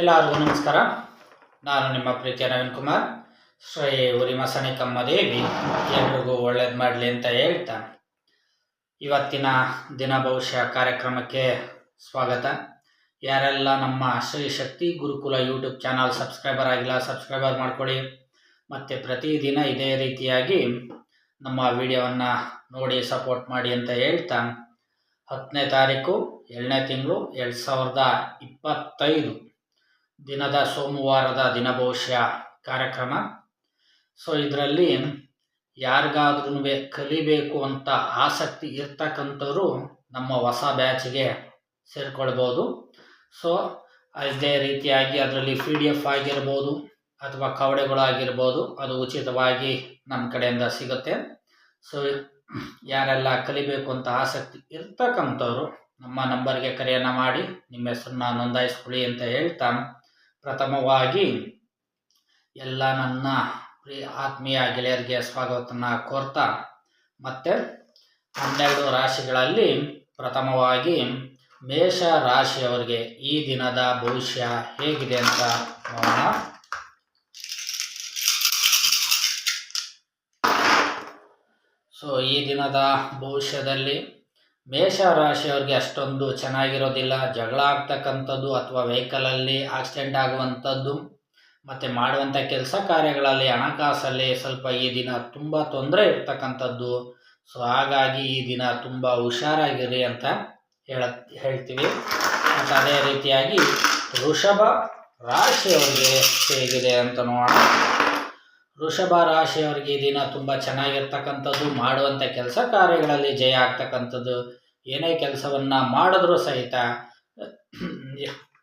ಎಲ್ಲರಿಗೂ ನಮಸ್ಕಾರ. ನಾನು ನಿಮ್ಮ ಪ್ರೀತಿಯ ನವೀನ್ ಕುಮಾರ್. ಶ್ರೀ ಉರಿಮಸಣಿಕಮ್ಮ ದೇವಿ ಎಲ್ರಿಗೂ ಒಳ್ಳೇದು ಮಾಡಲಿ ಅಂತ ಹೇಳ್ತಾ. ಇವತ್ತಿನ ದಿನ ಭವಿಷ್ಯ ಕಾರ್ಯಕ್ರಮಕ್ಕೆ ಸ್ವಾಗತ. ಯಾರೆಲ್ಲ ನಮ್ಮ Shri Shakti Gurukul YouTube channel subscriber ಆಗಿಲ್ಲ, ಸಬ್ಸ್ಕ್ರೈಬರ್ ಮಾಡ್ಕೊಳ್ಳಿ ಮತ್ತು ಪ್ರತಿದಿನ ಇದೇ ರೀತಿಯಾಗಿ ನಮ್ಮ ವಿಡಿಯೋವನ್ನು ನೋಡಿ, ಸಪೋರ್ಟ್ ಮಾಡಿ ಅಂತ ಹೇಳ್ತಾ. ಹತ್ತನೇ ತಾರೀಕು, ಏಳನೇ ತಿಂಗಳು, ಎರಡು ಸಾವಿರದ ಇಪ್ಪತ್ತೈದು. ದಿನದ ಸೋಮವಾರದ ದಿನಭವಿಷ್ಯ ಕಾರ್ಯಕ್ರಮ. ಸೊ ಇದರಲ್ಲಿ ಯಾರಿಗಾದ್ರೂ ಕಲಿಬೇಕು ಅಂತ ಆಸಕ್ತಿ ಇರ್ತಕ್ಕಂಥವ್ರು ನಮ್ಮ ಹೊಸ ಬ್ಯಾಚ್ಗೆ ಸೇರಿಕೊಳ್ಬೋದು. ಸೊ ಅದೇ ರೀತಿಯಾಗಿ ಅದರಲ್ಲಿ ಪಿ ಡಿ ಎಫ್ ಆಗಿರ್ಬೋದು ಅಥವಾ ಕವಡೆಗಳಾಗಿರ್ಬೋದು ಅದು ಉಚಿತವಾಗಿ ನಮ್ಮ ಕಡೆಯಿಂದ ಸಿಗುತ್ತೆ. ಸೊ ಯಾರೆಲ್ಲ ಕಲಿಬೇಕು ಅಂತ ಆಸಕ್ತಿ ಇರ್ತಕ್ಕಂಥವ್ರು ನಮ್ಮ ನಂಬರ್ಗೆ ಕರೆಯನ್ನು ಮಾಡಿ ನಿಮ್ಮ ಹೆಸರನ್ನ ನೋಂದಾಯಿಸ್ಕೊಳ್ಳಿ ಅಂತ ಹೇಳ್ತಾ ಪ್ರಥಮವಾಗಿ, ಎಲ್ಲ ನನ್ನ ಆತ್ಮೀಯ ಗೆಳೆಯರಿಗೆ ಸ್ವಾಗತವನ್ನು ಕೋರ್ತಾ, ಮತ್ತು ಹನ್ನೆರಡು ರಾಶಿಗಳಲ್ಲಿ ಪ್ರಥಮವಾಗಿ ಮೇಷ ರಾಶಿಯವರಿಗೆ ಈ ದಿನದ ಭವಿಷ್ಯ ಹೇಗಿದೆ ಅಂತ ನೋಡೋಣ. ಸೊ ಈ ದಿನದ ಭವಿಷ್ಯದಲ್ಲಿ ಮೇಷ ರಾಶಿಯವರಿಗೆ ಅಷ್ಟೊಂದು ಚೆನ್ನಾಗಿರೋದಿಲ್ಲ. ಜಗಳ ಆಗ್ತಕ್ಕಂಥದ್ದು ಅಥವಾ ವೆಹಿಕಲಲ್ಲಿ ಆಕ್ಸಿಡೆಂಟ್ ಆಗುವಂಥದ್ದು ಮತ್ತು ಮಾಡುವಂಥ ಕೆಲಸ ಕಾರ್ಯಗಳಲ್ಲಿ ಹಣಕಾಸಲ್ಲಿ ಸ್ವಲ್ಪ ಈ ದಿನ ತುಂಬ ತೊಂದರೆ ಇರ್ತಕ್ಕಂಥದ್ದು. ಸೊ ಹಾಗಾಗಿ ಈ ದಿನ ತುಂಬ ಹುಷಾರಾಗಿರಿ ಅಂತ ಹೇಳ, ಹೇಳ್ತೀವಿ. ಮತ್ತು ಅದೇ ರೀತಿಯಾಗಿ ವೃಷಭ ರಾಶಿಯವರಿಗೆ ಹೇಗಿದೆ ಅಂತ ನೋಡೋಣ. ವೃಷಭ ರಾಶಿಯವರಿಗೆ ಈ ದಿನ ತುಂಬ ಚೆನ್ನಾಗಿರ್ತಕ್ಕಂಥದ್ದು ಮಾಡುವಂಥ ಕೆಲಸ ಕಾರ್ಯಗಳಲ್ಲಿ ಜಯ ಆಗ್ತಕ್ಕಂಥದ್ದು. ಏನೇ ಕೆಲಸವನ್ನು ಮಾಡಿದ್ರೂ ಸಹಿತ,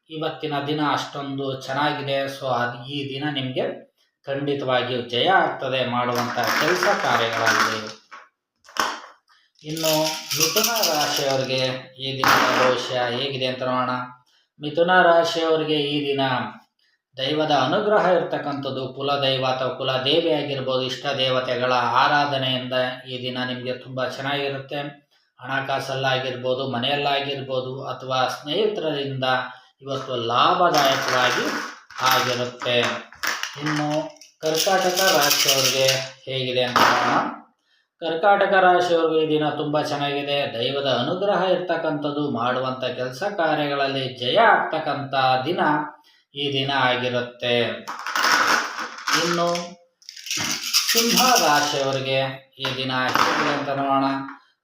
ಇವತ್ತಿನ ದಿನ ಅಷ್ಟೊಂದು ಚೆನ್ನಾಗಿದೆ. ಸೊ ಅದು ಈ ದಿನ ನಿಮಗೆ ಖಂಡಿತವಾಗಿಯೂ ಜಯ ಆಗ್ತದೆ ಮಾಡುವಂಥ ಕೆಲಸ ಕಾರ್ಯಗಳಲ್ಲಿ. ಇನ್ನು ಮಿಥುನ ರಾಶಿಯವರಿಗೆ ಈ ದಿನದ ಭವಿಷ್ಯ ಹೇಗಿದೆ ಅಂತ ನೋಡೋಣ. ಮಿಥುನ ರಾಶಿಯವರಿಗೆ ಈ ದಿನ ದೈವದ ಅನುಗ್ರಹ ಇರ್ತಕ್ಕಂಥದ್ದು ಕುಲದೈವ ಅಥವಾ ಕುಲದೇವಿ ಆಗಿರ್ಬೋದು ಇಷ್ಟ ದೇವತೆಗಳ ಆರಾಧನೆಯಿಂದ ಈ ದಿನ ನಿಮಗೆ ತುಂಬ ಚೆನ್ನಾಗಿರುತ್ತೆ. ಹಣಕಾಸಲ್ಲಾಗಿರ್ಬೋದು ಮನೆಯಲ್ಲಾಗಿರ್ಬೋದು ಅಥವಾ ಸ್ನೇಹಿತರಿಂದ ಇವತ್ತು ಲಾಭದಾಯಕವಾಗಿ ಆಗಿರುತ್ತೆ. ಇನ್ನು ಕರ್ಕಾಟಕ ರಾಶಿಯವರಿಗೆ ಹೇಗಿದೆ ಅಂತ ಕರ್ಕಾಟಕ ರಾಶಿಯವ್ರಿಗೆ ಈ ದಿನ ತುಂಬ ಚೆನ್ನಾಗಿದೆ. ದೈವದ ಅನುಗ್ರಹ ಇರ್ತಕ್ಕಂಥದ್ದು ಮಾಡುವಂಥ ಕೆಲಸ ಕಾರ್ಯಗಳಲ್ಲಿ ಜಯ ಆಗ್ತಕ್ಕಂಥ ದಿನ ಈ ದಿನ ಆಗಿರುತ್ತೆ. ಇನ್ನು ಸಿಂಹ ರಾಶಿಯವರಿಗೆ ಈ ದಿನ ಹೇಗಿದೆ ಅಂತ ನೋಡೋಣ.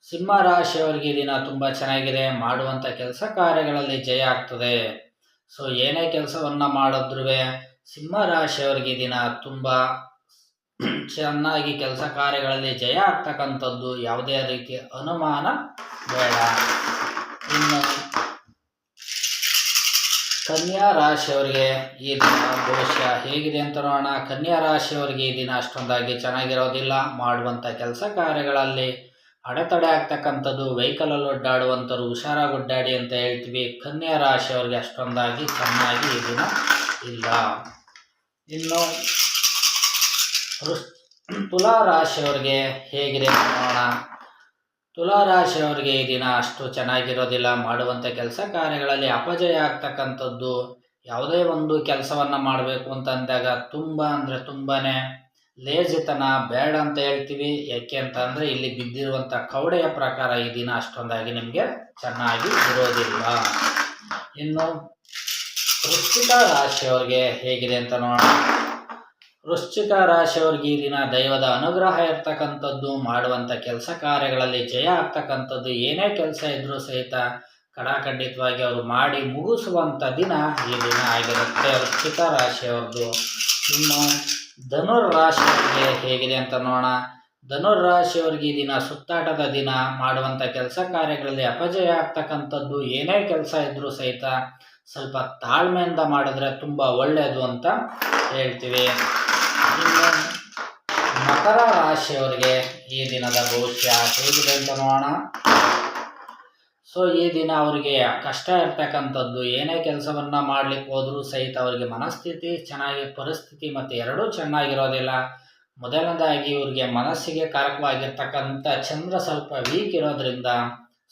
ಸಿಂಹ ರಾಶಿಯವರಿಗೆ ಈ ದಿನ ತುಂಬ ಚೆನ್ನಾಗಿದೆ. ಮಾಡುವಂಥ ಕೆಲಸ ಕಾರ್ಯಗಳಲ್ಲಿ ಜಯ ಆಗ್ತದೆ. ಸೊ, ಏನೇ ಕೆಲಸವನ್ನು ಮಾಡಿದ್ರೂ ಸಿಂಹ ರಾಶಿಯವರಿಗೆ ಈ ದಿನ ತುಂಬ ಚೆನ್ನಾಗಿ ಕೆಲಸ ಕಾರ್ಯಗಳಲ್ಲಿ ಜಯ ಆಗ್ತಕ್ಕಂಥದ್ದು ಯಾವುದೇ ರೀತಿಯ ಅನುಮಾನ ಬೇಡ. ಇನ್ನು ಕನ್ಯಾ ರಾಶಿಯವರಿಗೆ ಈ ದಿನ ಭವಿಷ್ಯ ಹೇಗಿದೆ ಅಂತ ನೋಡೋಣ ಕನ್ಯಾ ರಾಶಿಯವರಿಗೆ ಈ ದಿನ ಅಷ್ಟೊಂದಾಗಿ ಚೆನ್ನಾಗಿರೋದಿಲ್ಲ. ಮಾಡುವಂಥ ಕೆಲಸ ಕಾರ್ಯಗಳಲ್ಲಿ ಅಡೆತಡೆ ಆಗ್ತಕ್ಕಂಥದ್ದು ವೆಹಿಕಲಲ್ಲಿ ಒಡ್ಡಾಡುವಂಥವ್ರು ಹುಷಾರಾಗಿ ಒಡ್ಡಾಡಿ ಅಂತ ಹೇಳ್ತೀವಿ. ಕನ್ಯಾ ರಾಶಿಯವರಿಗೆ ಅಷ್ಟೊಂದಾಗಿ ಚೆನ್ನಾಗಿ ಈ ದಿನ ಇಲ್ಲ. ಇನ್ನು ತುಲಾ ರಾಶಿಯವರಿಗೆ ಹೇಗಿದೆ ಅಂತ ನೋಡೋಣ. ತುಲಾ ರಾಶಿಯವರಿಗೆ ಈ ದಿನ ಅಷ್ಟು ಚೆನ್ನಾಗಿರೋದಿಲ್ಲ. ಮಾಡುವಂಥ ಕೆಲಸ ಕಾರ್ಯಗಳಲ್ಲಿ ಅಪಜಯ ಆಗ್ತಕ್ಕಂಥದ್ದು. ಯಾವುದೇ ಒಂದು ಕೆಲಸವನ್ನು ಮಾಡಬೇಕು ಅಂತ ಅಂದಾಗ ತುಂಬ ಅಂದರೆ ತುಂಬಾ ಲೇಜಿತನ, ಬೇಡ ಅಂತ ಹೇಳ್ತೀವಿ. ಯಾಕೆ ಅಂತ ಅಂದರೆ ಇಲ್ಲಿ ಬಿದ್ದಿರುವಂಥ ಕವಡೆಯ ಪ್ರಕಾರ ಈ ದಿನ ಅಷ್ಟೊಂದಾಗಿ ನಿಮಗೆ ಚೆನ್ನಾಗಿ ಇರೋದಿಲ್ಲ. ಇನ್ನು ವೃಶ್ಚಿಕ ರಾಶಿಯವರಿಗೆ ಹೇಗಿದೆ ಅಂತ ನೋಡೋಣ. ವೃಶ್ಚಿಕ ರಾಶಿಯವ್ರಿಗೆ ಈ ದಿನ ದೈವದ ಅನುಗ್ರಹ ಇರ್ತಕ್ಕಂಥದ್ದು, ಮಾಡುವಂಥ ಕೆಲಸ ಕಾರ್ಯಗಳಲ್ಲಿ ಜಯ ಆಗ್ತಕ್ಕಂಥದ್ದು, ಏನೇ ಕೆಲಸ ಇದ್ರೂ ಸಹಿತ ಕಡಾಖಂಡಿತವಾಗಿ ಅವರು ಮಾಡಿ ಮುಗಿಸುವಂಥ ದಿನ ಈ ದಿನ ಆಗಿರುತ್ತೆ. ವೃಶ್ಚಿಕ ರಾಶಿಯವ್ರದ್ದು. ಇನ್ನು ಧನುರ್ ರಾಶಿಯವರಿಗೆ ಹೇಗಿದೆ ಅಂತ ನೋಡೋಣ. ಧನುರ್ ರಾಶಿಯವರಿಗೆ ಈ ದಿನ ಸುತ್ತಾಟದ ದಿನ, ಮಾಡುವಂಥ ಕೆಲಸ ಕಾರ್ಯಗಳಲ್ಲಿ ಅಪಜಯ ಆಗ್ತಕ್ಕಂಥದ್ದು, ಏನೇ ಕೆಲಸ ಇದ್ರೂ ಸಹಿತ ಸ್ವಲ್ಪ ತಾಳ್ಮೆಯಿಂದ ಮಾಡಿದ್ರೆ ತುಂಬ ಒಳ್ಳೆಯದು ಅಂತ ಹೇಳ್ತೀವಿ. ಮಕರ ರಾಶಿಯವರಿಗೆ ಈ ದಿನದ ಭವಿಷ್ಯ ಹೇಗಿದೆ ಅಂತ ನೋಡೋಣ. ಸೊ ಈ ದಿನ ಅವರಿಗೆ ಕಷ್ಟ ಇರ್ತಕ್ಕಂಥದ್ದು, ಏನೇ ಕೆಲಸವನ್ನು ಮಾಡ್ಲಿಕ್ಕೆ ಹೋದರೂ ಸಹಿತ ಅವರಿಗೆ ಮನಸ್ಥಿತಿ ಚೆನ್ನಾಗಿ, ಪರಿಸ್ಥಿತಿ ಮತ್ತು ಎರಡೂ ಚೆನ್ನಾಗಿರೋದಿಲ್ಲ. ಮೊದಲನೇದಾಗಿ ಇವರಿಗೆ ಮನಸ್ಸಿಗೆ ಕಾರಕವಾಗಿರ್ತಕ್ಕಂಥ ಚಂದ್ರ ಸ್ವಲ್ಪ ವೀಕ್ ಇರೋದ್ರಿಂದ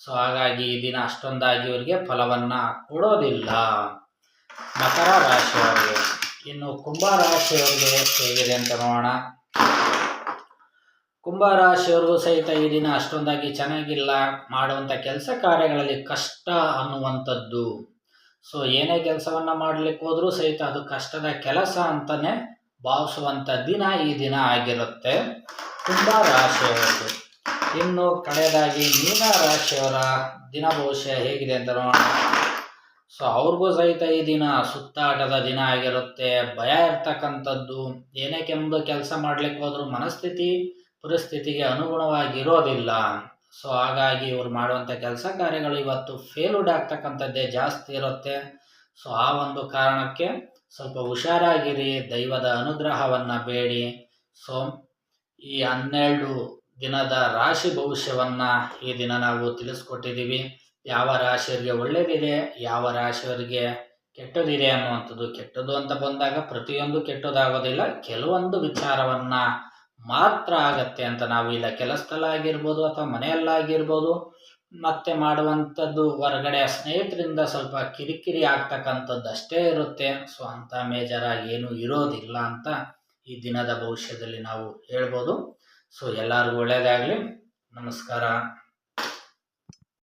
ಸೊ ಹಾಗಾಗಿ ಈ ದಿನ ಅಷ್ಟೊಂದಾಗಿ ಇವರಿಗೆ ಫಲವನ್ನು ಕೊಡೋದಿಲ್ಲ. ಮಕರ ರಾಶಿಯವರಿಗೆ, ಇನ್ನು ಕುಂಭ ರಾಶಿಯವರಿಗೆ ಹೇಗಿದೆ ಅಂತ ನೋಡೋಣ. ಕುಂಭ ರಾಶಿಯವ್ರಿಗೂ ಸಹಿತ ಈ ದಿನ ಅಷ್ಟೊಂದಾಗಿ ಚೆನ್ನಾಗಿಲ್ಲ ಮಾಡುವಂಥ ಕೆಲಸ ಕಾರ್ಯಗಳಲ್ಲಿ ಕಷ್ಟ ಅನ್ನುವಂಥದ್ದು. ಸೊ ಏನೇ ಕೆಲಸವನ್ನ ಮಾಡ್ಲಿಕ್ಕೆ ಹೋದರೂ ಸಹಿತ ಅದು ಕಷ್ಟದ ಕೆಲಸ ಅಂತಾನೆ ಭಾವಿಸುವಂಥ ದಿನ ಈ ದಿನ ಆಗಿರುತ್ತೆ. ಕುಂಭ ರಾಶಿಯವರದು ಇನ್ನು ಕಡೆಯದಾಗಿ ಮೀನ ರಾಶಿಯವರ ದಿನ ಭವಿಷ್ಯ ಹೇಗಿದೆ ಅಂತ ನೋಡೋಣ. ಸೊ ಅವ್ರಿಗೂ ಸಹಿತ ಈ ದಿನ ಸುತ್ತಾಟದ ದಿನ ಆಗಿರುತ್ತೆ. ಭಯ ಇರ್ತಕ್ಕಂಥದ್ದು. ಏನೇ ಕೆಲಸ ಮಾಡ್ಲಿಕ್ಕೆ ಹೋದ್ರೂ ಮನಸ್ಥಿತಿ ಪರಿಸ್ಥಿತಿಗೆ ಅನುಗುಣವಾಗಿರೋದಿಲ್ಲ. ಸೊ ಹಾಗಾಗಿ ಇವ್ರು ಮಾಡುವಂಥ ಕೆಲಸ ಕಾರ್ಯಗಳು ಇವತ್ತು ಫೇಲ್ಡ್ ಆಗ್ತಕ್ಕಂಥದ್ದೇ ಜಾಸ್ತಿ ಇರುತ್ತೆ. ಸೊ ಆ ಒಂದು ಕಾರಣಕ್ಕೆ ಸ್ವಲ್ಪ ಹುಷಾರಾಗಿರಿ, ದೈವದ ಅನುಗ್ರಹವನ್ನು ಬೇಡಿ. ಸೊ ಈ ಹನ್ನೆರಡು ದಿನದ ರಾಶಿ ಭವಿಷ್ಯವನ್ನು ಈ ದಿನ ನಾವು ತಿಳಿಸ್ಕೊಟ್ಟಿದ್ದೀವಿ. ಯಾವ ರಾಶಿಯವರಿಗೆ ಒಳ್ಳೆಯದಿದೆ ಯಾವ ರಾಶಿಯವರಿಗೆ ಕೆಟ್ಟದಿದೆ ಅನ್ನುವಂಥದ್ದು ಕೆಟ್ಟದ್ದು ಅಂತ ಬಂದಾಗ ಪ್ರತಿಯೊಂದು ಕೆಟ್ಟದಾಗೋದಿಲ್ಲ. ಕೆಲವೊಂದು ವಿಚಾರವನ್ನು ಮಾತ್ರ ಆಗತ್ತೆ ಅಂತ ನಾವು ಇಲ್ಲ ಕೆಲಸದಲ್ಲಾಗಿರ್ಬೋದು ಅಥವಾ ಮನೆಯಲ್ಲಾಗಿರ್ಬೋದು, ಮತ್ತೆ ಮಾಡುವಂಥದ್ದು ಹೊರಗಡೆ ಸ್ನೇಹಿತರಿಂದ ಸ್ವಲ್ಪ ಕಿರಿಕಿರಿ ಆಗ್ತಕ್ಕಂಥದ್ದು ಅಷ್ಟೇ ಇರುತ್ತೆ. ಸೊ ಅಂಥ ಮೇಜರಾಗಿ ಏನೂ ಇರೋದಿಲ್ಲ ಅಂತ ಈ ದಿನದ ಭವಿಷ್ಯದಲ್ಲಿ ನಾವು ಹೇಳ್ಬೋದು. ಸೊ ಎಲ್ಲರಿಗೂ ಒಳ್ಳೆಯದಾಗಲಿ ನಮಸ್ಕಾರ.